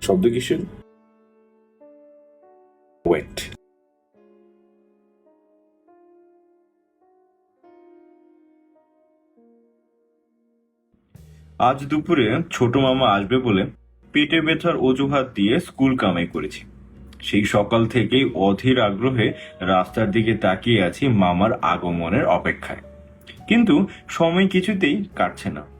শব্দ কিসের? ওয়েট আজ দুপুরে ছোট মামা আসবে বলে পেটে ব্যথার অজুহাত দিয়ে স্কুল কামাই করেছি। সেই সকাল থেকেই অধীর আগ্রহে রাস্তার দিকে তাকিয়ে আছি মামার আগমনের অপেক্ষায়। কিন্তু সময় কিছুতেই কাটছে না।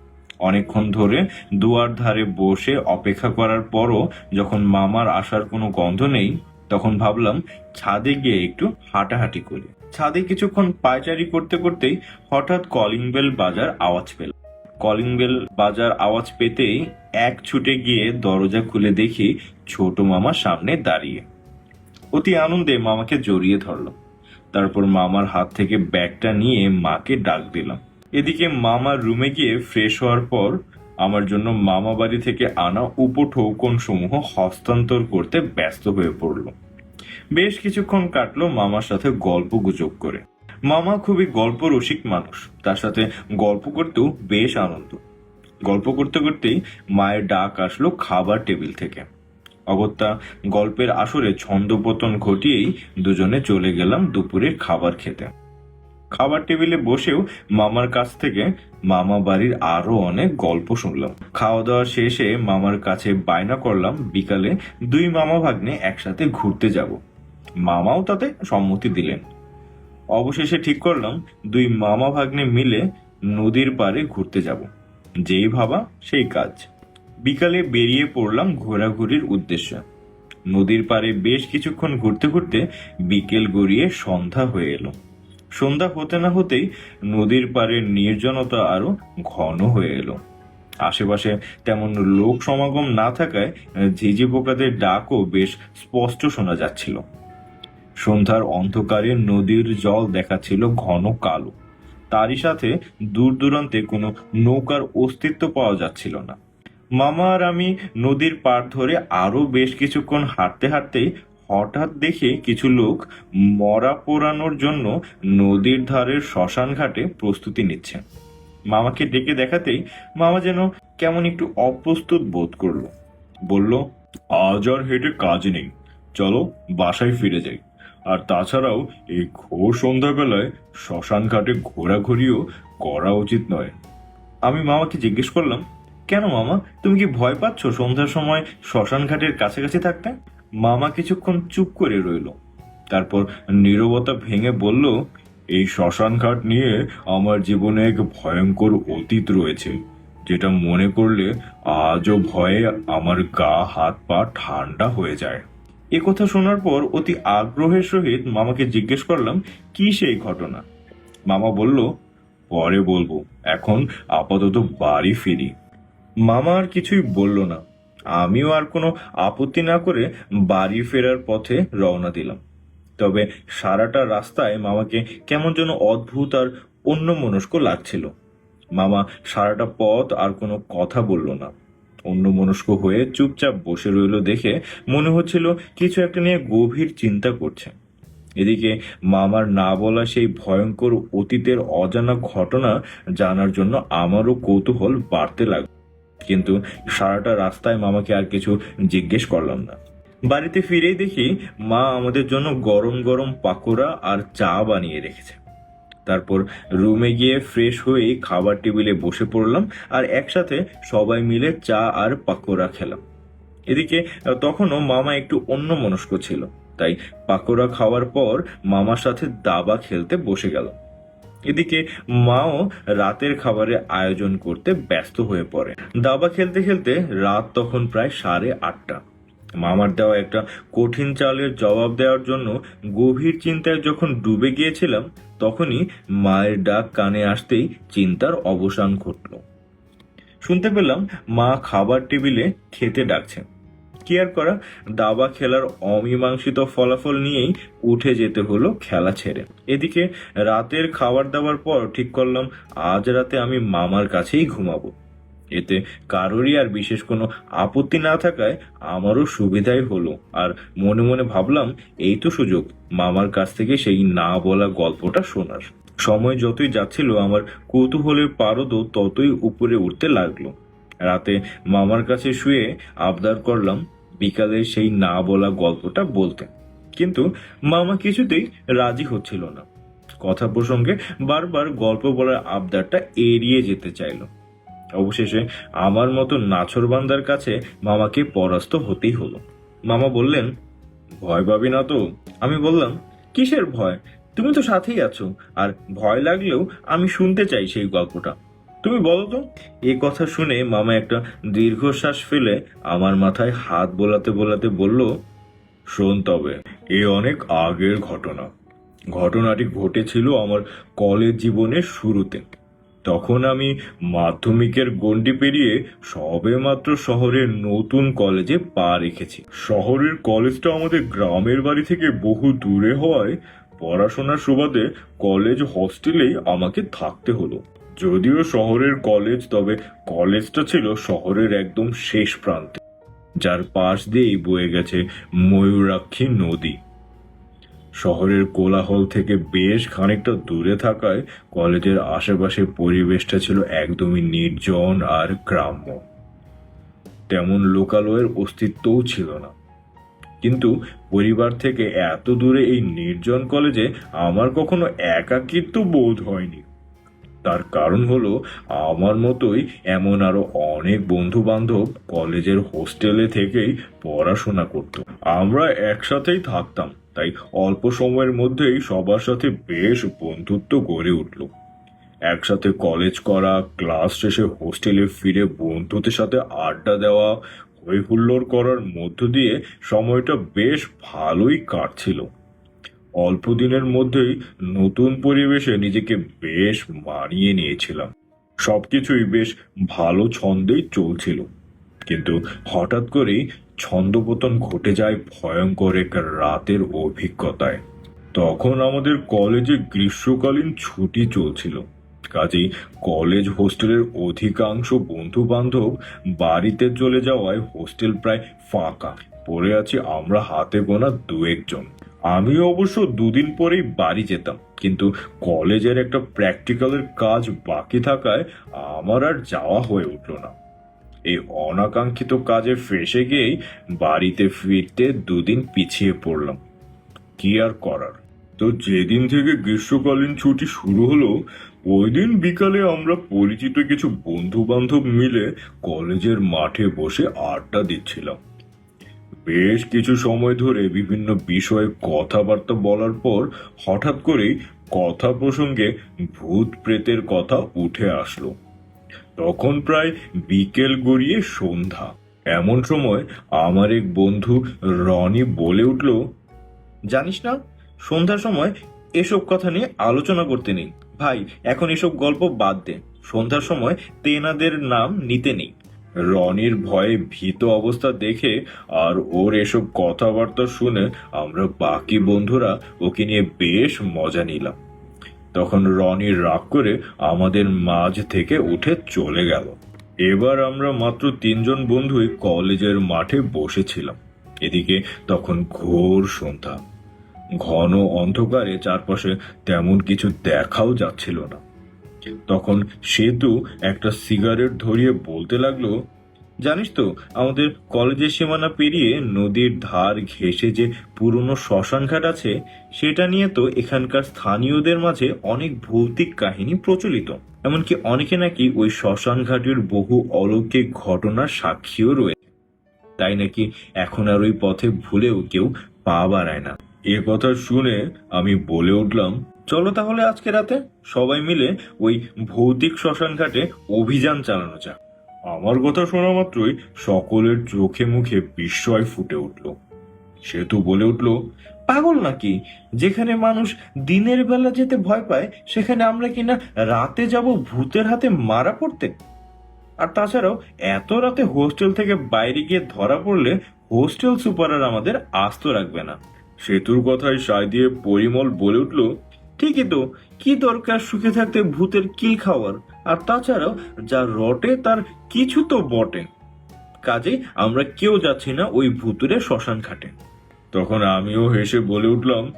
অনেকক্ষণ ধরে দুয়ার ধারে বসে অপেক্ষা করার পরও যখন মামার আসার কোনো গন্ধ নেই, তখন ভাবলাম ছাদে গিয়ে একটু হাঁটাহাঁটি করি। ছাদে কিছুক্ষণ পায়চারি করতে করতেই হঠাৎ কলিং বেল বাজার আওয়াজ পেল কলিং বেল বাজার আওয়াজ পেতেই এক ছুটে গিয়ে দরজা খুলে দেখি ছোট মামা সামনে দাঁড়িয়ে। অতি আনন্দে মামাকে জড়িয়ে ধরলাম। তারপর মামার হাত থেকে ব্যাগটা নিয়ে মাকে ডাক দিলাম। এদিকে মামার রুমে গিয়ে ফ্রেশ হওয়ার পর আমার জন্য মামা বাড়ি থেকে আনা উপঢৌকন সমূহ হস্তান্তর করতে ব্যস্ত হয়ে পড়ল। বেশ কিছুক্ষণ কাটলো মামার সাথে গল্প গুজব করে। মামা খুবই গল্প রসিক মানুষ, তার সাথে গল্প করতেও বেশ আনন্দ। গল্প করতে করতেই মায়ের ডাক আসলো খাবার টেবিল থেকে। অগত্যা গল্পের আসরে ছন্দপতন ঘটিয়েই দুজনে চলে গেলাম দুপুরের খাবার খেতে। খাবার টেবিলে বসেও মামার কাছ থেকে মামা বাড়ির আরও অনেক গল্প শুনলাম। খাওয়া দাওয়া শেষে মামার কাছে বায়না করলাম, বিকালে দুই মামা ভাগ্নে একসাথে ঘুরতে যাব। মামাও তাতে সম্মতি দিলেন। অবশেষে ঠিক করলাম, দুই মামা ভাগ্নে মিলে নদীর পাড়ে ঘুরতে যাব। যেই ভাবা সেই কাজ। বিকালে বেরিয়ে পড়লাম ঘোরাঘুরির উদ্দেশ্যে। নদীর পাড়ে বেশ কিছুক্ষণ ঘুরতে ঘুরতে বিকেল গড়িয়ে সন্ধ্যা হয়ে এলো। সন্ধ্যা হতে না হতেই নদীর পাড়ের নির্জনতা আরও ঘন হয়ে এলো। আশেপাশে তেমন লোক সমাগম না থাকায় ঝিঝি পোকাদের ডাকও বেশ স্পষ্ট শোনা যাচ্ছিল। সন্ধ্যার অন্ধকারে নদীর জল দেখাচ্ছিল ঘন কালো। তারই সাথে দূর দূরান্তে কোনো নৌকার অস্তিত্ব পাওয়া যাচ্ছিল না। মামা আর আমি নদীর পাড় ধরে আরও বেশ কিছুক্ষণ হাঁটতে হাঁটতেই হঠাৎ দেখে কিছু লোক মরা পোড়ানোর জন্য নদীর ধারের শ্মশান ঘাটে প্রস্তুতি নিচ্ছে। মামাকে ডেকে দেখাতেই মামা যেন কেমন একটু অপ্রস্তুত বোধ করল। বলল, আজ আর হেঁটে কাজ নেই। চলো বাসায় ফিরে যাই। আর তাছাড়াও এই ঘোর সন্ধ্যাবেলায় শ্মশান ঘাটে ঘোরাঘুরিও করা উচিত নয়। আমি মামাকে জিজ্ঞেস করলাম, কেন মামা? তুমি কি ভয় পাচ্ছ সন্ধ্যার সময় শ্মশান ঘাটের কাছাকাছি থাকতে? মামা কিছুক্ষণ চুপ করে রইল। তারপর নীরবতা ভেঙে বলল, এই শ্মশান ঘাট নিয়ে আমার জীবনে এক ভয়ঙ্কর অতীত রয়েছে, যেটা মনে করলে আজও ভয়ে আমার গা, হাত, পা ঠান্ডা হয়ে যায়। এ কথা শোনার পর অতি আগ্রহের সহিত মামাকে জিজ্ঞেস করলাম, কি সেই ঘটনা? মামা বলল, পরে বলব, এখন আপাতত বাড়ি ফিরি। মামা আর কিছুই বলল না। আমিও আর কোনো আপত্তি না করে বাড়ি ফেরার পথে রওনা দিলাম। তবে সারাটা রাস্তায় মামাকে কেমন যেন অদ্ভুত আর অন্যমনস্ক লাগছিল। মামা সারাটা পথ আর কোনো কথা বলল না। অন্যমনস্ক হয়ে চুপচাপ বসে রইল দেখে মনে হচ্ছিল কিছু একটা নিয়ে গভীর চিন্তা করছে। এদিকে মামার না বলা সেই ভয়ঙ্কর অতীতের অজানা ঘটনা জানার জন্য আমারও কৌতূহল বাড়তে লাগল। কিন্তু সারাটা রাস্তায় মামাকে আর কিছু জিজ্ঞেস করলাম না। বাড়িতে ফিরেই দেখি মা আমাদের জন্য গরম গরম পাকোড়া আর চা বানিয়ে রেখেছে। তারপর রুমে গিয়ে ফ্রেশ হয়ে খাবার টেবিলে বসে পড়লাম আর একসাথে সবাই মিলে চা আর পাকোড়া খেলাম। এদিকে তখনও মামা একটু অন্য মনস্ক ছিল, তাই পাকোড়া খাওয়ার পর মামার সাথে দাবা খেলতে বসে গেল এদিকে মাও রাতের খাবারের আয়োজন করতে ব্যস্ত হয়ে পড়ে। দাবা খেলতে খেলতে রাত তখন প্রায় সাড়ে আটটা। মামার দেওয়া একটা কঠিন চালের জবাব দেওয়ার জন্য গভীর চিন্তায় যখন ডুবে গিয়েছিলাম, তখনই মায়ের ডাক কানে আসতেই চিন্তার অবসান ঘটল। শুনতে পেলাম মা খাবার টেবিলে খেতে ডাকছেন। কি আর করা, দাবা খেলার অমীমাংসিত ফলাফল নিয়েই উঠে যেতে হলো খেলা ছেড়ে। এদিকে রাতের খাবার দাবার পর ঠিক করলাম, আজ রাতে আমি মামার কাছেই ঘুমাবো। এতে কারোরই আর বিশেষ কোনো আপত্তি না থাকায় আমারও সুবিধাই হলো। আর মনে মনে ভাবলাম, এই তো সুযোগ, মামার কাছ থেকে সেই না বলা গল্পটা শোনার। সময় যতই যাচ্ছিল, আমার কৌতূহলের পারদও ততই উপরে উঠতে লাগল। রাতে মামার কাছে শুয়ে আবদার করলাম বিকালে সেই না বলা গল্পটা বলতে। কিন্তু মামা কিছুতেই রাজি হচ্ছিল না। কথা প্রসঙ্গে বারবার গল্প বলার আবদারটা এড়িয়ে যেতে চাইলো। অবশেষে আমার মতো নাছরবান্দার কাছে মামাকে পরাস্ত হতেই হলো। মামা বললেন, ভয় পাবি না তো? আমি বললাম, কিসের ভয়? তুমি তো সাথেই আছো। আর ভয় লাগলেও আমি শুনতে চাই সেই গল্পটা। তুমি বলো তো। এ কথা শুনে মামা একটা দীর্ঘশ্বাস ফেলে আমার মাথায় হাত বোলাতে বোলাতে বলল, শোন তবে, এ অনেক আগের ঘটনা। ঘটনাটি ঘটেছিল আমার কলেজ জীবনের শুরুতে। তখন আমি মাধ্যমিকের গণ্ডি পেরিয়ে সবেমাত্র শহরের নতুন কলেজে পা রেখেছি। শহরের কলেজটা আমাদের গ্রামের বাড়ি থেকে বহু দূরে হওয়ায় পড়াশোনার সুবাদে কলেজ হস্টেলেই আমাকে থাকতে হলো। যদিও শহরের কলেজ তবে কলেজটা ছিল শহরের একদম শেষ প্রান্তে, যার পাশ দিয়েই বয়ে গেছে ময়ূরাক্ষী নদী। শহরের কোলাহল থেকে বেশ খানিকটা দূরে থাকায় কলেজের আশেপাশের পরিবেশটা ছিল একদমই নির্জন আর গ্রাম্য। তেমন লোকালয়ের অস্তিত্বও ছিল না। কিন্তু পরিবার থেকে এত দূরে এই নির্জন কলেজে আমার কখনো একাকিত্ব বোধ হয়নি। তার কারণ হলো, আমার মতোই এমন আরও অনেক বন্ধু বান্ধব কলেজের হোস্টেলে থেকেই পড়াশোনা করত। আমরা একসাথেই থাকতাম, তাই অল্প সময়ের মধ্যেই সবার সাথে বেশ বন্ধুত্ব গড়ে উঠল। একসাথে কলেজ করা, ক্লাস শেষে হোস্টেলে ফিরে বন্ধুদের সাথে আড্ডা দেওয়া, হই হুল্লোড় করার মধ্য দিয়ে সময়টা বেশ ভালোই কাটছিল। অল্প দিনের মধ্যেই নতুন পরিবেশে নিজেকে বেশ মানিয়ে নিয়েছিলাম। সবকিছুই বেশ ভালো ছন্দেই চলছিল। কিন্তু হঠাৎ করেই ছন্দপতন ঘটে যায় ভয়ঙ্কর এক রাতের অভিজ্ঞতায়। তখন আমাদের কলেজে গ্রীষ্মকালীন ছুটি চলছিল। কাজেই কলেজ হোস্টেলের অধিকাংশ বন্ধু বান্ধব বাড়িতে চলে যাওয়ায় হোস্টেল প্রায় ফাঁকা। পড়ে আছি আমরা হাতে গোনা দু একজন আমি অবশ্য দুদিন পরেই বাড়ি যেতাম, কিন্তু কলেজের একটা প্র্যাকটিক্যালের কাজ বাকি থাকায় আমার আর যাওয়া হয়ে উঠল না। এই অনাকাঙ্ক্ষিত কাজে ফেসে গিয়েই বাড়িতে ফিরতে দুদিন পিছিয়ে পড়লাম। কি আর করার? তো যেদিন থেকে গ্রীষ্মকালীন ছুটি শুরু হলো, ওই দিন বিকালে আমরা পরিচিত কিছু বন্ধু বান্ধব মিলে কলেজের মাঠে বসে আড্ডা দিচ্ছিলাম। বেশ কিছু সময় ধরে বিভিন্ন বিষয়ে কথাবার্তা বলার পর হঠাৎ করেই কথা প্রসঙ্গে ভূত প্রেতের কথা উঠে আসলো। তখন প্রায় বিকেল গড়িয়ে সন্ধ্যা। এমন সময় আমার এক বন্ধু রনি বলে উঠল, জানিস না, সন্ধ্যার সময় এসব কথা নিয়ে আলোচনা করতে নেই। ভাই, এখন এসব গল্প বাদ দে। সন্ধ্যার সময় তেনাদের নাম নিতে নেই। রনির ভয়ে ভীত অবস্থা দেখে আর ওর এসব কথাবার্তা শুনে আমরা বাকি বন্ধুরা ওকে নিয়ে বেশ মজা নিলাম। তখন রনি রাগ করে আমাদের মাঝ থেকে উঠে চলে গেল। এবার আমরা মাত্র তিনজন বন্ধুই কলেজের মাঠে বসেছিলাম। এদিকে তখন ঘোর সন্ধ্যা। ঘন অন্ধকারে চারপাশে তেমন কিছু দেখাও যাচ্ছিল না। তখন সেতু একটা সিগারেট ধরিয়ে বলতে লাগল, জানিস তো, আমাদের কলেজের সীমানা পেরিয়ে নদীর ধার ঘেঁষে যে পুরনো শ্মশানঘাট আছে, সেটা নিয়ে তো এখানকার স্থানীয়দের মাঝে অনেক ভৌতিক কাহিনী প্রচলিত। এমনকি অনেকে নাকি ওই শ্মশানঘাটের বহু অলৌকিক ঘটনার সাক্ষীও রয়েছে তাই নাকি এখন আর ওই পথে ভুলেও কেউ পা বাড়ায় না? এ কথা শুনে আমি বলে উঠলাম চলো তাহলে আজকে রাতে সবাই মিলে ওই ভৌতিক শ্মশান ঘাটে অভিযান চালানো যাক। আমার কথা শোনা মাত্রই সকলের চোখে মুখে বিস্ময় ফুটে উঠল। সেতু বলে উঠল, পাগল নাকি? যেখানে মানুষ দিনের বেলা যেতে ভয় পায়, সেখানে আমরা কিনা রাতে যাব ভূতের হাতে মারা পড়তে? আর তাছাড়াও এত রাতে হোস্টেল থেকে বাইরে গিয়ে ধরা পড়লে হোস্টেল সুপার আর আমাদের আস্ত রাখবে না। সেতুর কথায় সায় দিয়ে পরিমল বলে উঠল ঠিকই তো, কি দরকার সুখে থাকতে ভূতের কিল খাওয়ার? আর তাছাড়াও, যা রটে তার কিছু তো বটে। কাজেই আমরা কেউ যাচ্ছি না ওই ভুতুরে শ্মশান ঘাটে। তখন আমিও হেসে বলে উঠলাম,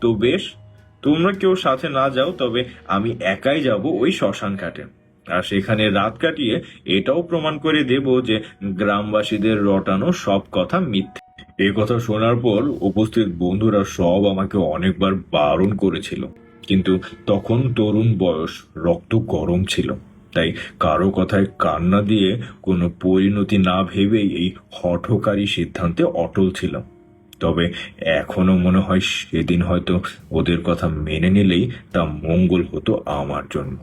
তো বেশ, তোমরা কেউ সাথে না যাও, তবে আমি একাই যাব ওই শ্মশান ঘাটে। আর সেখানে রাত কাটিয়ে এটাও প্রমাণ করে দেব যে গ্রামবাসীদের রটানো সব কথা মিথ্যে। এ কথা শোনার পর উপস্থিত বন্ধুরা সব আমাকে অনেকবার বারণ করেছিল। কিন্তু তখন তরুণ বয়স, রক্ত গরম ছিল। তাই কারও কথায় কান্না দিয়ে কোনো পরিণতি না ভেবেই এই হঠকারী সিদ্ধান্তে অটল ছিলাম। তবে এখনও মনে হয় সেদিন হয়তো ওদের কথা মেনে নিলেই তা মঙ্গল হতো আমার জন্য।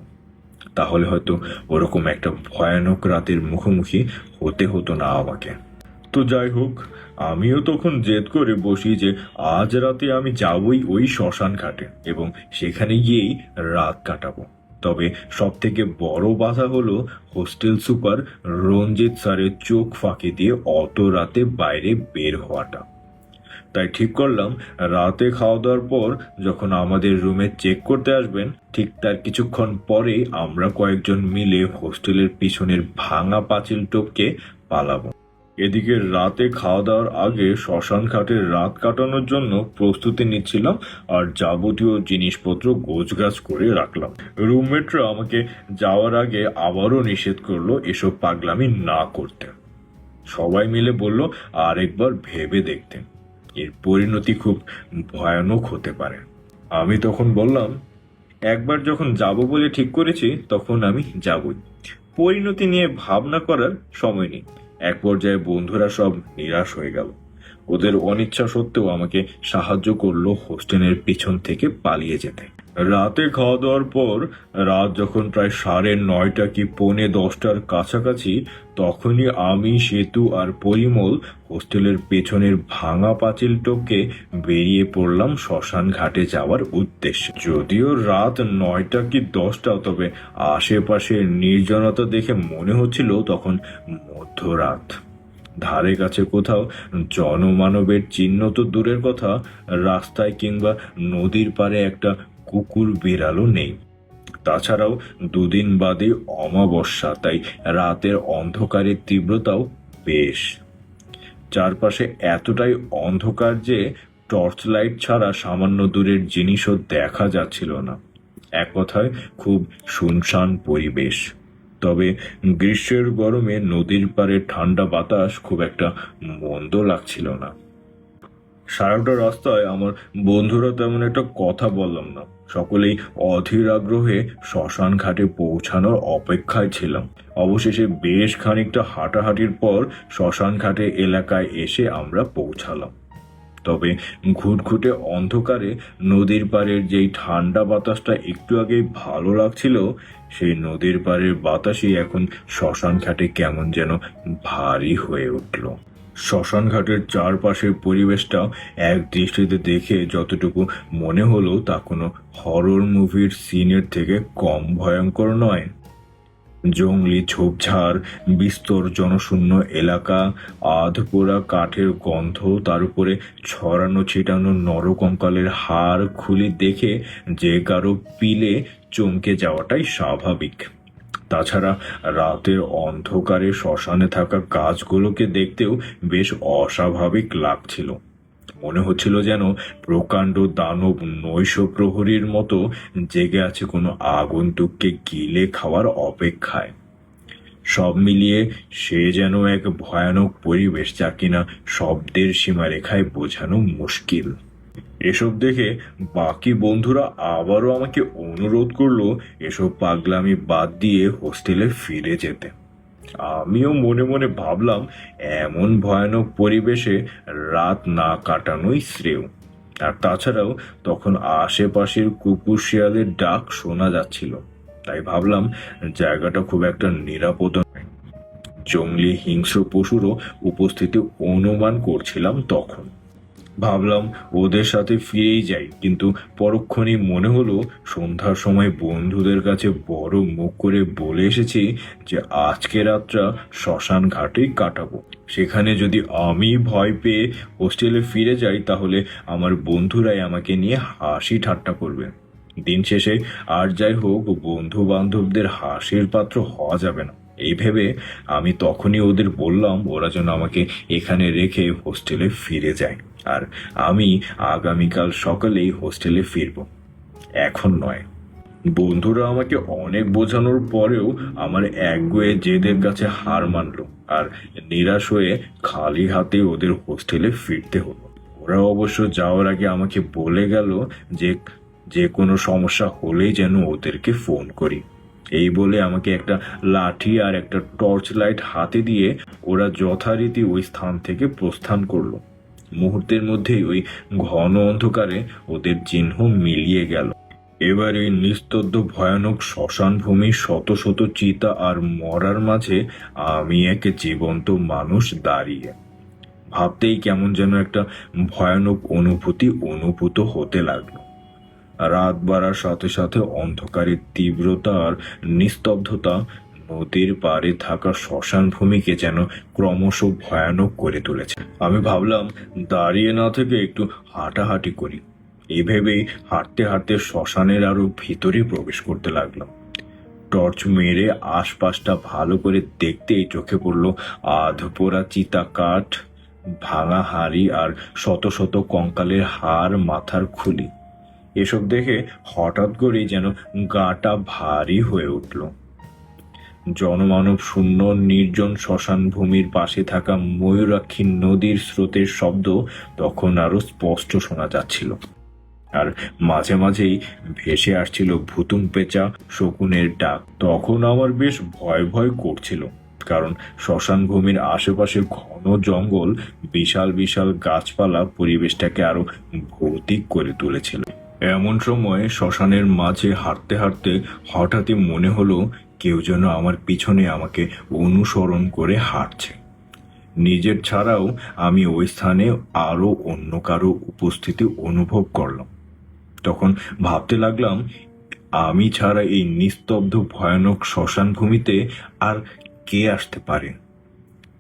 তাহলে হয়তো ওরকম একটা ভয়ানক রাতের মুখোমুখি হতে হতো না আমাকে। তো যাই হোক আমিও তখন জেদ করে বসি যে আজ রাতে আমি যাবই ওই শ্মশান ঘাটে এবং সেখানে গিয়েই রাত কাটাবো। তবে সব থেকে বড় বাধা হলো হোস্টেল সুপার রঞ্জিত স্যারের চোখ ফাঁকি দিয়ে অত রাতে বাইরে বের হওয়াটা। তাই ঠিক করলাম, রাতে খাওয়া দাওয়ার পর যখন আমাদের রুমে চেক করতে আসবেন, ঠিক তার কিছুক্ষণ পরে আমরা কয়েকজন মিলে হোস্টেলের পিছনের ভাঙা পাঁচিল টপকে পালাবো। এদিকে রাতে খাওয়া দাওয়ার আগে শ্মশান ঘাটে রাত কাটানোর জন্য প্রস্তুতি নিচ্ছিলাম আর যাবতীয় জিনিসপত্র গোছগাছ করে রাখলাম। রুমমেটরা আমাকে যাওয়ার আগে আবারও নিষেধ করল এসব পাগলামি না করতে। সবাই মিলে বলল আরেকবার ভেবে দেখতে এর পরিণতি খুব ভয়ানক হতে পারে। আমি তখন বললাম, একবার যখন যাব বলে ঠিক করেছি, তখন আমি যাবই। পরিণতি নিয়ে ভাবনা করার সময় নেই। এক পর্যায়ে বন্ধুরা সব নিরাশ হয়ে গেল। ওদের অনিচ্ছা সত্ত্বেও আমাকে সাহায্য করল হোস্টেলের পিছন থেকে পালিয়ে যেতে। রাতে খাওয়া দাওয়ার পর, রাত যখন প্রায় সাড়ে নয়টা কি পৌনে দশটার কাছাকাছি, তখনই আমি, সেতু আর পরিমল হোস্টেলের পেছনের ভাঙা পাঁচিল টপকে বেরিয়ে পড়লাম শ্মশান ঘাটে যাওয়ার উদ্দেশ্যে। যদিও রাত নয়টা কি দশটা, তবে আশেপাশে নির্জনতা দেখে মনে হচ্ছিল তখন মধ্যরাত। ধারে কাছে কোথাও জনমানবের চিহ্ন তো দূরের কথা, রাস্তায় কিংবা নদীর পাড়ে একটা কুকুর বিড়ালও নেই। তাছাড়াও দুদিন বাদে অমাবস্যা, তাই রাতের অন্ধকারের তীব্রতাও বেশ। চারপাশে এতটাই অন্ধকার যে টর্চ লাইট ছাড়া সামান্য দূরের জিনিসও দেখা যাচ্ছিল না। এক কথায়, খুব শুনশান পরিবেশ। তবে গ্রীষ্মের গরমে নদীর পাড়ে ঠান্ডা বাতাস খুব একটা মন্দ লাগছিল না। সারাটা রাস্তায় আমার বন্ধুরা তেমন একটা কথা বললাম না। সকলেই অধীর আগ্রহে শ্মশান ঘাটে পৌঁছানোর অপেক্ষায় ছিলাম। অবশেষে বেশ খানিকটা হাঁটাহাঁটির পর শ্মশান ঘাটে এলাকায় এসে আমরা পৌঁছালাম। তবে ঘুটঘুটে অন্ধকারে নদীর পাড়ের যেই ঠান্ডা বাতাসটা একটু আগেই ভালো লাগছিল, সেই নদীর পাড়ের বাতাসই এখন শ্মশান ঘাটে কেমন যেন ভারী হয়ে উঠল। শ্মশান ঘাটের চারপাশের পরিবেশটা এক দৃষ্টিতে দেখে যতটুকু মনে হলো তা কোনো হরর মুভির সিনের থেকে কম ভয়ঙ্কর নয়। জঙ্গলি ঝোপঝাড়, বিস্তর জনশূন্য এলাকা, আধপোড়া কাঠের গন্ধ, তার উপরে ছড়ানো ছিটানো নরকঙ্কালের হাড় খুলি দেখে যে কারও পিলে চমকে যাওয়াটাই স্বাভাবিক। তাছাড়া রাতের অন্ধকারে শ্মশানে থাকা গাছগুলোকে দেখতেও বেশ অস্বাভাবিক লাগছিল। মনে হচ্ছিল যেন প্রকাণ্ড দানব নৈশ প্রহরীর মতো জেগে আছে কোনো আগন্তুককে গিলে খাওয়ার অপেক্ষায়। সব মিলিয়ে সে যেন এক ভয়ানক পরিবেশ যা কিনা শব্দের সীমারেখায় বোঝানো মুশকিল। এসব দেখে বাকি বন্ধুরা আবারও আমাকে অনুরোধ করল এসব পাগলামি বাদ দিয়ে হোস্টেলে ফিরে যেতে। আমিও মনে মনে ভাবলাম, এমন ভয়ানক পরিবেশে রাত না কাটানোই শ্রেয়। আর তাছাড়াও তখন আশেপাশের কুকুর শিয়ালের ডাক শোনা যাচ্ছিল। তাই ভাবলাম জায়গাটা খুব একটা নিরাপদ জঙ্গলি হিংস্র পশুরও উপস্থিতি অনুমান করছিলাম তখন। ভাবলাম ওদের সাথে ফিরেই যাই। কিন্তু পরক্ষণেই মনে হলো সন্ধ্যার সময় বন্ধুদের কাছে বড় মুখ করে বলে এসেছি যে আজকে রাতটা শ্মশান ঘাটেই কাটাবো। সেখানে যদি আমি ভয় পেয়ে হোস্টেলে ফিরে যাই, তাহলে আমার বন্ধুরাই আমাকে নিয়ে হাসি ঠাট্টা করবে। দিন শেষে আর যাই হোক বন্ধু বান্ধবদের হাসির পাত্র হওয়া যাবে না। এই ভেবে আমি তখনই ওদের বললাম, ওরা যেন আমাকে এখানে রেখে হোস্টেলে ফিরে যায়। আর আমি আগামীকাল সকালেই হোস্টেলে ফিরব। এখন নয়। বন্ধুরা আমাকে অনেক বোঝানোর পরেও আমার একগুয়ে জেদের কাছে হার মানলো আর নিরাশ হয়ে খালি হাতে ওদের হোস্টেলে ফিরতে হলো। ওরা অবশ্য যাওয়ার আগে আমাকে বলে গেল যে যে কোনো সমস্যা হলেই যেন ওদেরকে ফোন করি। এই বলে আমাকে একটা লাঠি আর একটা টর্চ লাইট হাতে দিয়ে ওরা যথারীতি ওই স্থান থেকে প্রস্থান করল। মুহূর্তের মধ্যেই ওই ঘন অন্ধকারে ওদের চিহ্ন মিলিয়ে গেল। এবার এই নিস্তব্ধ ভয়ানক শ্মশান ভূমি শত শত চিতা আর মরার মাঝে আমি এক জীবন্ত মানুষ দাঁড়িয়ে। ভাবতেই কেমন যেন একটা ভয়ানক অনুভূতি অনুভূত হতে লাগল। রাত বাড়ার সাথে সাথে অন্ধকারের তীব্রতা আর নিস্তব্ধতা নদীর পাড়ে থাকা শ্মশান ভূমিকে যেন ক্রমশ ভয়ানক করে তুলেছে। আমি ভাবলাম, দাঁড়িয়ে না থেকে একটু হাঁটাহাঁটি করি। এই ভেবেই হাঁটতে হাঁটতে শ্মশানের আরও ভিতরে প্রবেশ করতে লাগলাম। টর্চ মেরে আশপাশটা ভালো করে দেখতেই চোখে পড়ল আধপোড়া চিতা কাঠ, ভাঙা হাড়ি আর শত শত কঙ্কালের হাড় মাথার খুলি। এসব দেখে হঠাৎ করেই যেন গাটা ভারী হয়ে উঠল। জনমানব শূন্য নির্জন শ্মশান ভূমির পাশে থাকা ময়ূরাক্ষী নদীর স্রোতের শব্দ তখন আরও স্পষ্ট শোনা যাচ্ছিল। আর মাঝে মাঝেই ভেসে আসছিল ভুতুম পেঁচা শকুনের ডাক। তখন আমার বেশ ভয় ভয় করছিল, কারণ শ্মশান ভূমির আশেপাশে ঘন জঙ্গল বিশাল বিশাল গাছপালা পরিবেশটাকে আরও ভৌতিক করে তুলেছিল। এমন সময় শ্মশানের মাঝে হাঁটতে হাঁটতে হঠাৎই মনে হলো কেউ যেন আমার পিছনে আমাকে অনুসরণ করে হাঁটছে। নিজের ছাড়াও আমি ওই স্থানে আরও অন্য কারও উপস্থিতি অনুভব করলাম। তখন ভাবতে লাগলাম, আমি ছাড়া এই নিস্তব্ধ ভয়ানক শ্মশান ভূমিতে আর কে আসতে পারে?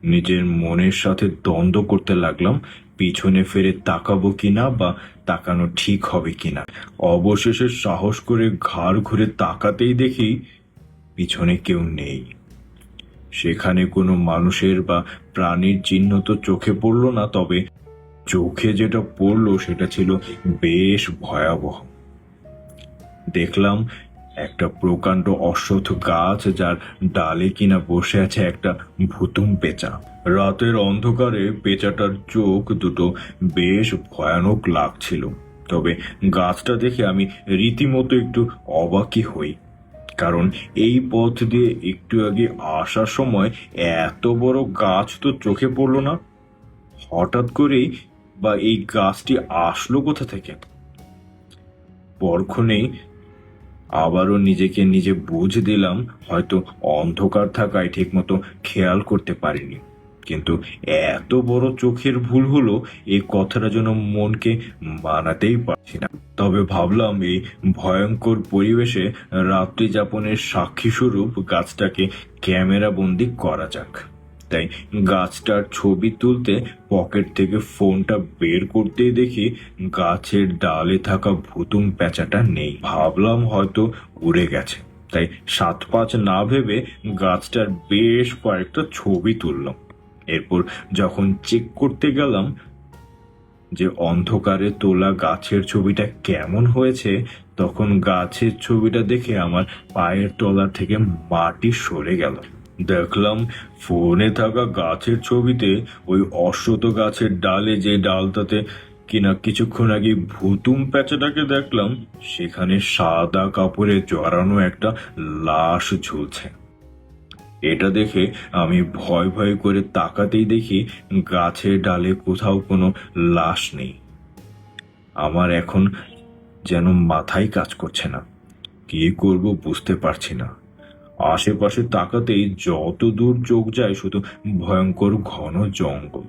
নিজের মনের সাথে দ্বন্দ্ব করতে লাগলাম পিছনে ফিরে তাকাবো কিনা বা তাকানো ঠিক হবে কিনা? অবশেষে সাহস করে ঘাড় ঘুরে তাকাতেই দেখি পিছনে কেউ নেই। সেখানে কোনো মানুষের বা প্রাণীর চিহ্ন তো চোখে পড়ল না, তবে চোখে যেটা পড়ল সেটা ছিল বেশ ভয়াবহ। দেখলাম একটা প্রকাণ্ড অশ্বথ গাছ যার ডালে কিনা বসে আছে একটা ভুতুম পেঁচা। রাতের অন্ধকারে পেঁচাটার চোখ দুটো বেশ ভয়ানক লাগছিল। তবে গাছটা দেখে আমি রীতিমতো একটু অবাকই হই। কারণ এই পথ দিয়ে একটু আগে আসার সময় এত বড় গাছ তো চোখে পড়ল না। হঠাৎ করেই বা এই গাছটি আসলো কোথা থেকে? পরক্ষণেই আবারও নিজেকে নিজে বুঝ দিলাম, হয়তো অন্ধকার থাকায় ঠিকমতো খেয়াল করতে পারিনি। কিন্তু এত বড় চোখের ভুল হলো, এই কথাটা যেন মনকে মানাতেই পারছি না। তবে ভাবলাম এই ভয়ঙ্কর পরিবেশে রাত্রি যাপনের সাক্ষী স্বরূপ গাছটাকে ক্যামেরা বন্দি করা যাক। তাই গাছটার ছবি তুলতে পকেট থেকে ফোনটা বের করতেই দেখি গাছের ডালে থাকা ভুতুম প্যাঁচাটা নেই। ভাবলাম হয়তো উড়ে গেছে। তাই সাত পাঁচ না ভেবে গাছটার বেশ কয়েকটা ছবি তুললাম। এরপর যখন চেক করতে গেলাম যে অন্ধকারে তোলা গাছের ছবিটা কেমন হয়েছে, তখন গাছের ছবিটা দেখে আমার পায়ের তলা থেকে মাটি সরে গেল। দেখলাম ফোনে থাকা গাছের ছবিতে ওই অশ্বত গাছের ডালে যে ডালটাতে কিনা কিছুক্ষণ আগে ভুতুম প্যাঁচাটাকে দেখলাম, সেখানে সাদা কাপড়ে জড়ানো একটা লাশ ঝুলছে। এটা দেখে আমি ভয় ভয় করে তাকাতেই দেখি গাছের ডালে কোথাও কোনো লাশ নেই। আমার এখন যেন মাথায় কাজ করছে না। কি করব বুঝতে পারছি না। আশেপাশে তাকাতেই যত দূর চোখ যায় শুধু ভয়ঙ্কর ঘন জঙ্গল।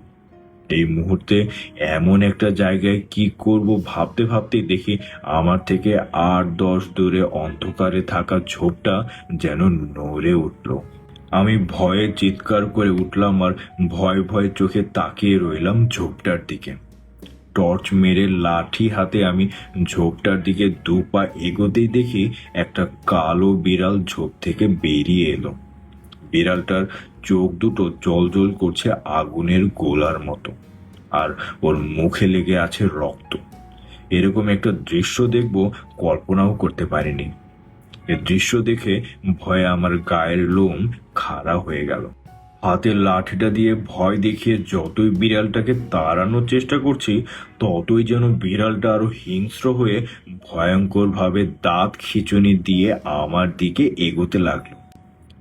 এই মুহূর্তে এমন একটা জায়গায় কি করব ভাবতে ভাবতে দেখি আমার থেকে আট দশ দূরে অন্ধকারে থাকা ঝোপটা যেন নড়ে উঠল। আমি ভয়ে চিৎকার করে উঠলাম আর ভয় ভয়ে চোখে তাকিয়ে রইলাম ঝোপটার দিকে। টর্চ মেরে লাঠি হাতে আমি ঝোপটার দিকে দু পা এগোতেই দেখি একটা কালো বিড়াল ঝোপ থেকে বেরিয়ে এলো। বিড়ালটার চোখ দুটো জল জল করছে আগুনের গোলার মতো আর ওর মুখে লেগে আছে রক্ত। এরকম একটা দৃশ্য দেখব কল্পনাও করতে পারিনি। এ দৃশ্য দেখে ভয়ে আমার গায়ের লোম খাড়া হয়ে গেল। হাতের লাঠিটা দিয়ে ভয় দেখিয়ে যতই বিড়ালটাকে তাড়ানোর চেষ্টা করছি, ততই যেন বিড়ালটা আরও হিংস্র হয়ে ভয়ঙ্কর ভাবে দাঁত খিচুনি দিয়ে আমার দিকে এগোতে লাগল।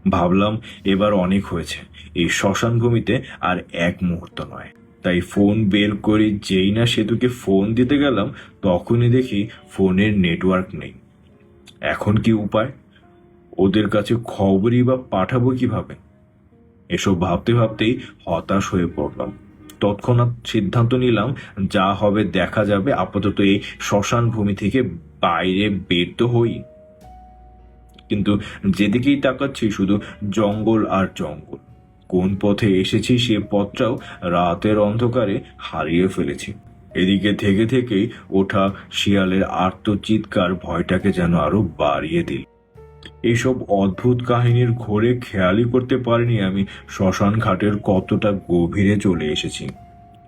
ভাবলাম এবার অনেক হয়েছে, এই শ্মশান ভূমিতে আর এক মুহূর্ত নয়। তাই ফোন বের করে যেই না সেতুকে ফোন দিতে গেলাম, তখনই দেখি ফোনের নেটওয়ার্ক নেই। এখন কি উপায়? ওদের কাছে খবরই বা পাঠাবো কীভাবে? এসব ভাবতে ভাবতেই হতাশ হয়ে পড়লাম। তৎক্ষণাৎ সিদ্ধান্ত নিলাম, যা হবে দেখা যাবে, আপাতত এই শ্মশান ভূমি থেকে বাইরে বের তো হই। কিন্তু যেদিকেই তাকাচ্ছি, শুধু জঙ্গল আর জঙ্গল। কোন পথে এসেছি সে পথটাও রাতের অন্ধকারে হারিয়ে ফেলেছি। এদিকে থেকে থেকেই ওঠা শিয়ালের আর্তচিৎকার ভয়টাকে যেন আরও বাড়িয়ে দিল। এইসব অদ্ভুত কাহিনীর ঘোরে খেয়ালই করতে পারিনি আমি। শ্মশান ঘাটের কতটা গভীরে চলে এসেছি।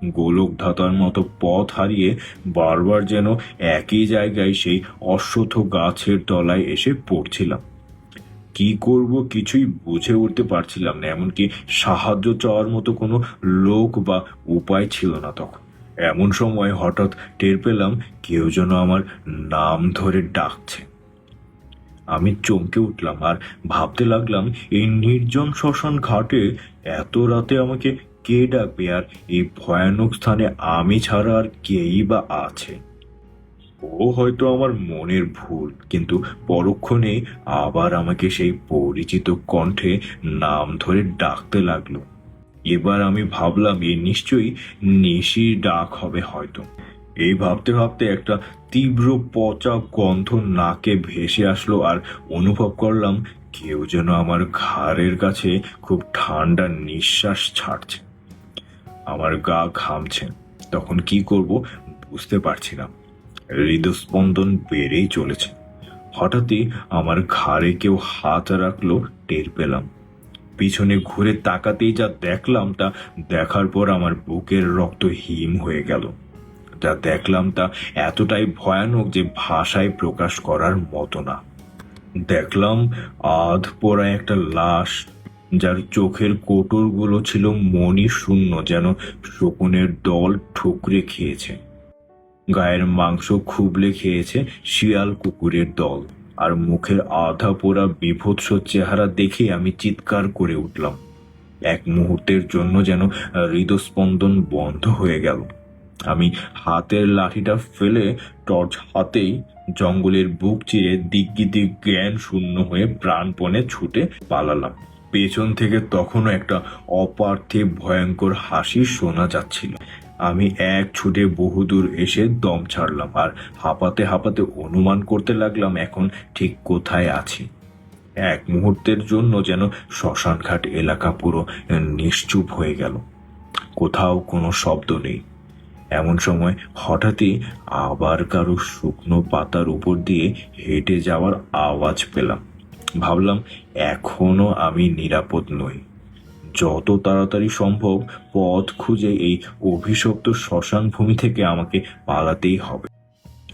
গোলক ধাতার মতো পথ হারিয়ে বারবার যেন একই জায়গায় সেই অশ্বথ গাছের তলায় এসে পড়ছিলাম। কি করব কিছুই বুঝে উঠতে পারছিলাম না, এমনকি সাহায্য চাওয়ার মতো কোনো লোক বা উপায় ছিল না তখন। এমন সময় হঠাৎ টের পেলাম কেউ যেন আমার নাম ধরে ডাকছে। আমি চমকে উঠলাম আর ভাবতে লাগলাম এই নির্জন শ্মশান ঘাটে এত রাতে আমাকে কে ডাকবে আর এই ভয়ানক স্থানে আমি ছাড়া আর কেই বা আছে? ও হয়তো আমার মনের ভুল, কিন্তু পরক্ষণে আবার আমাকে সেই পরিচিত কণ্ঠে নাম ধরে ডাকতে লাগল। এবার আমি ভাবলাম এ নিশ্চয়ই নিশির ডাক হবে হয়তো। এই ভাবতে ভাবতে একটা তীব্র পচা গন্ধ নাকে ভেসে আসলো আর অনুভব করলাম কেউ যেন আমার ঘাড়ের কাছে খুব ঠান্ডা নিঃশ্বাস ছাড়ছে। আমার গা ঘামছে। তখন কি করব বুঝতে পারছি না। হৃদস্পন্দন বেড়েই চলেছে। হঠাৎই আমার ঘাড়ে কেউ হাত রাখল, টের পেলাম। পিছনে ঘুরে তাকাতেই যা দেখলাম তা দেখার পর আমার বুকের রক্ত হিম হয়ে গেল। যা দেখলাম তা এতটাই ভয়ানক যে ভাষায় প্রকাশ করার মতো না। দেখলাম আধ পোড়া একটা লাশ, যার চোখের কোটরগুলো ছিল মনি শূন্য, যেন শকুনের দল ঠুকরে খেয়েছে। গায়ের মাংস খুবলে খেয়েছে শিয়াল কুকুরের দল, আর মুখের আধা পোড়া বিভৎস চেহারা দেখে আমি চিৎকার করে উঠলাম। এক মুহূর্তের জন্য যেন হৃদস্পন্দন বন্ধ হয়ে গেল। আমি হাতের লাঠিটা ফেলে টর্চ হাতেই জঙ্গলের বুক চিরে দিগ্গি দিক জ্ঞান শূন্য হয়ে প্রাণপণে ছুটে পালালাম। পেছন থেকে তখনও একটা অপার্থিব ভয়ঙ্কর হাসি শোনা যাচ্ছিল। আমি এক ছুটে বহুদূর এসে দম ছাড়লাম আর হাঁপাতে হাঁপাতে অনুমান করতে লাগলাম, এখন ঠিক কোথায় আছি? এক মুহূর্তের জন্য যেন শ্মশানঘাট এলাকা পুরো নিশ্চুপ হয়ে গেল। কোথাও কোনো শব্দ নেই। এমন সময় হঠাৎই আবার কারও শুকনো পাতার উপর দিয়ে হেঁটে যাওয়ার আওয়াজ পেলাম। ভাবলাম, এখনও আমি নিরাপদ নই। যত তাড়াতাড়ি সম্ভব পথ খুঁজে এই অভিশপ্ত শ্মশান ভূমি থেকে আমাকে পালাতেই হবে।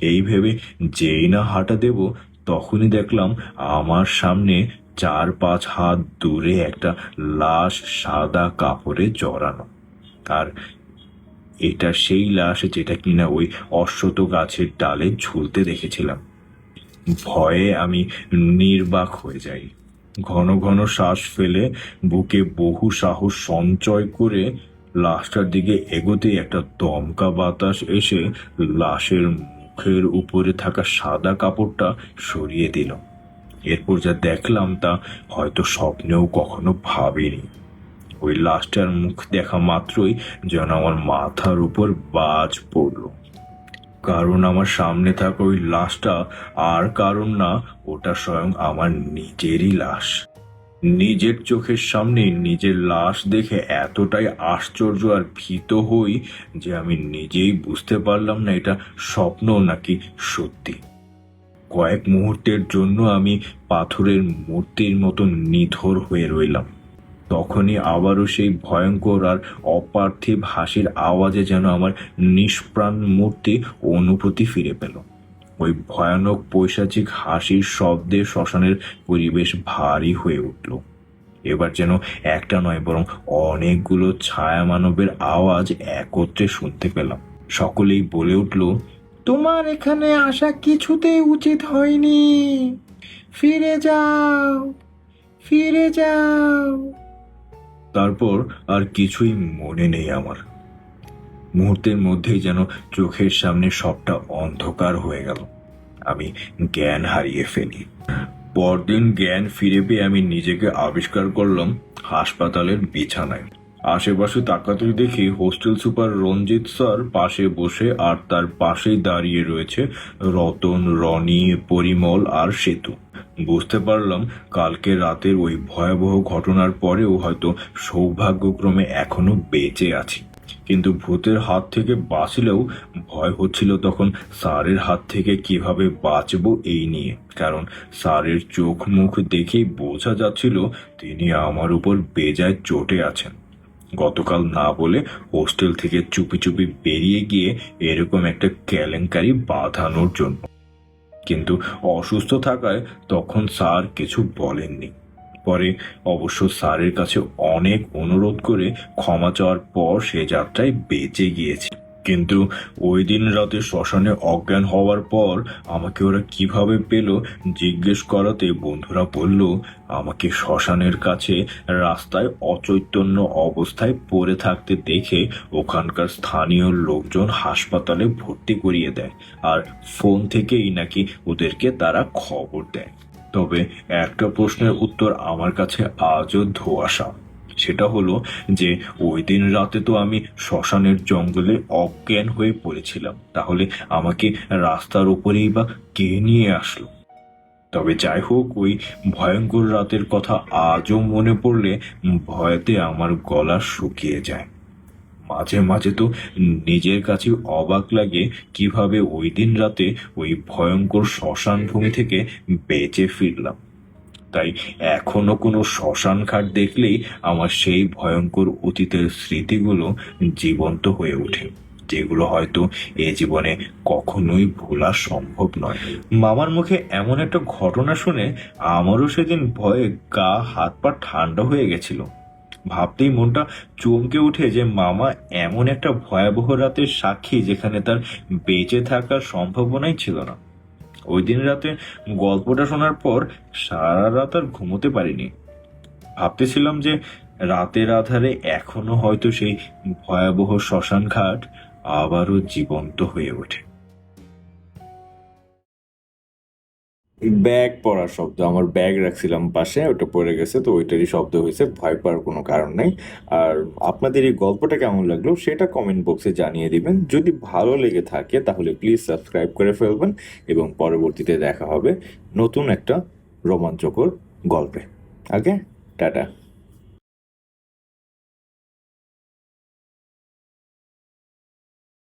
এই ভেবে যেই না হাঁটা দেব, তখনই দেখলাম আমার সামনে চার পাঁচ হাত দূরে একটা লাশ সাদা কাপড়ে জড়ানো। আর এটা সেই লাশ যেটা কিনা ওই অশ্বত গাছের ডালে ঝুলতে দেখেছিলাম। ভয়ে আমি নির্বাক হয়ে যাই। ঘন ঘন শ্বাস ফেলে বুকে বহু সাহস সঞ্চয় করে লাশটার দিকে এগোতেই একটা দমকা বাতাস এসে লাশের মুখের উপরে থাকা সাদা কাপড়টা সরিয়ে দিল। এরপর যা দেখলাম তা হয়তো স্বপ্নেও কখনো ভাবিনি। ওই লাশটার মুখ দেখা মাত্রই যেন আমার মাথার উপর বাজ পড়ল। কারণ আমার সামনে থাকা ওই লাশটা আর কারণ না, ওটা স্বয়ং আমার নিজেরই লাশ। নিজের চোখের সামনে নিজের লাশ দেখে এতটাই আশ্চর্য আর ভীত হই যে আমি নিজেই বুঝতে পারলাম না এটা স্বপ্ন নাকি সত্যি। কয়েক মুহূর্তের জন্য আমি পাথরের মূর্তির মতো নিথর হয়ে রইলাম। তখনই আবারও সেই ভয়ঙ্কর আর অপার্থিব হাসির আওয়াজে যেন আমার নিষ্প্রাণ মূর্তি অনুভূতি ফিরে পেল। ওই ভয়ানক পৈশাচিক হাসির শব্দে শ্মশানের পরিবেশ ভারী হয়ে উঠল। এবার যেন একটা নয়, বরং অনেকগুলো ছায়া মানবের আওয়াজ একত্রে শুনতে পেলাম। সকলেই বলে উঠল, তোমার এখানে আসা কিছুতেই উচিত হয়নি। ফিরে যাও ফিরে যাও। তারপর আর কিছুই মনে নেই আমার। মুহূর্তের মধ্যেই যেন চোখের সামনে সবটা অন্ধকার হয়ে গেল। আমি জ্ঞান হারিয়ে ফেলি। পরদিন জ্ঞান ফিরে পেয়ে আমি নিজেকে আবিষ্কার করলাম হাসপাতালের বিছানায়। আশেপাশে তাকাতে দেখি হোস্টেল সুপার রঞ্জিত স্যার পাশে বসে আর তার পাশেই দাঁড়িয়ে রয়েছে রতন, রনি, পরিমল আর সেতু। বুঝতে পারলাম কালকে রাতের ওই ভয়াবহ ঘটনার পরেও হয়তো সৌভাগ্যক্রমে এখনও বেঁচে আছি। কিন্তু ভূতের হাত থেকে বাঁচলেও ভয় হচ্ছিল তখন স্যারের হাত থেকে কীভাবে বাঁচবো এই নিয়ে। কারণ স্যারের চোখ মুখ দেখেই বোঝা যাচ্ছিল তিনি আমার উপর বেজায় চটে আছেন। গতকাল না বলে হোস্টেল থেকে চুপি চুপি বেরিয়ে গিয়ে এরকম একটা কেলেঙ্কারি বাঁধানোর জন্য কিন্তু অসুস্থ থাকায় তখন স্যার কিছু বলেননি। পরে অবশ্য স্যারের কাছে অনেক অনুরোধ করে ক্ষমা চাওয়ার পর সে যাত্রায় বেঁচে গিয়েছে কিন্তু ওই দিন রাতে শ্মশানে অজ্ঞান হওয়ার পর আমাকে ওরা কীভাবে পেল জিজ্ঞেস করাতে বন্ধুরা বলল, আমাকে শ্মশানের কাছে রাস্তায় অচৈতন্য অবস্থায় পড়ে থাকতে দেখে ওখানকার স্থানীয় লোকজন হাসপাতালে ভর্তি করিয়ে দেয় আর ফোন থেকেই নাকি ওদেরকে তারা খবর দেয়। তবে একটা প্রশ্নের উত্তর আমার কাছে আজও ধোয়াশা। সেটা হলো যে, ওই দিন রাতে তো আমি শ্মশানের জঙ্গলে অজ্ঞান হয়ে পড়েছিলাম। তাহলে আমাকে রাস্তার উপরেই বা কে নিয়ে আসলো? তবে যাই হোক, ওই ভয়ঙ্কর রাতের কথা আজও মনে পড়লে ভয়তে আমার গলা শুকিয়ে যায়। মাঝে মাঝে তো নিজের কাছে অবাক লাগে কীভাবে ওই দিন রাতে ওই ভয়ঙ্কর শ্মশান ভূমি থেকে বেঁচে ফিরলাম। তাই এখনও কোনো শ্মশান ঘাট দেখলেই আমার সেই ভয়ঙ্কর অতীতের স্মৃতিগুলো জীবন্ত হয়ে ওঠে, যেগুলো হয়তো এ জীবনে কখনোই ভোলা সম্ভব নয়। মামার মুখে এমন একটা ঘটনা শুনে আমারও সেদিন ভয়ে গা, হাত, পা ঠান্ডা হয়ে গেছিল। ভাবতেই মনটা চমকে উঠে যে মামা এমন একটা ভয়াবহ রাতের সাক্ষী যেখানে তার বেঁচে থাকার সম্ভাবনাই ছিল না। ওই দিন রাতে গল্পটা শোনার পর সারা রাত আর ঘুমোতে পারিনি। ভাবতেছিলাম যে রাতের আধারে এখনও হয়তো সেই ভয়াবহ শ্মশান ঘাট আবারও জীবন্ত হয়ে ওঠে। ব্যাগ পড়ার শব্দ, আমার ব্যাগ রাখছিলাম পাশে, ওটা পড়ে গেছে, তো ওইটারই শব্দ হয়েছে, ভয় পাওয়ার কোনো কারণ নেই। আর আপনাদের এই গল্পটা কেমন লাগল সেটা কমেন্ট বক্সে জানিয়ে দিবেন। যদি ভালো লেগে থাকে তাহলে প্লিজ সাবস্ক্রাইব করে ফেলবেন এবং পরবর্তীতে দেখা হবে নতুন একটা রোমাঞ্চকর গল্পে। ওকে টাটা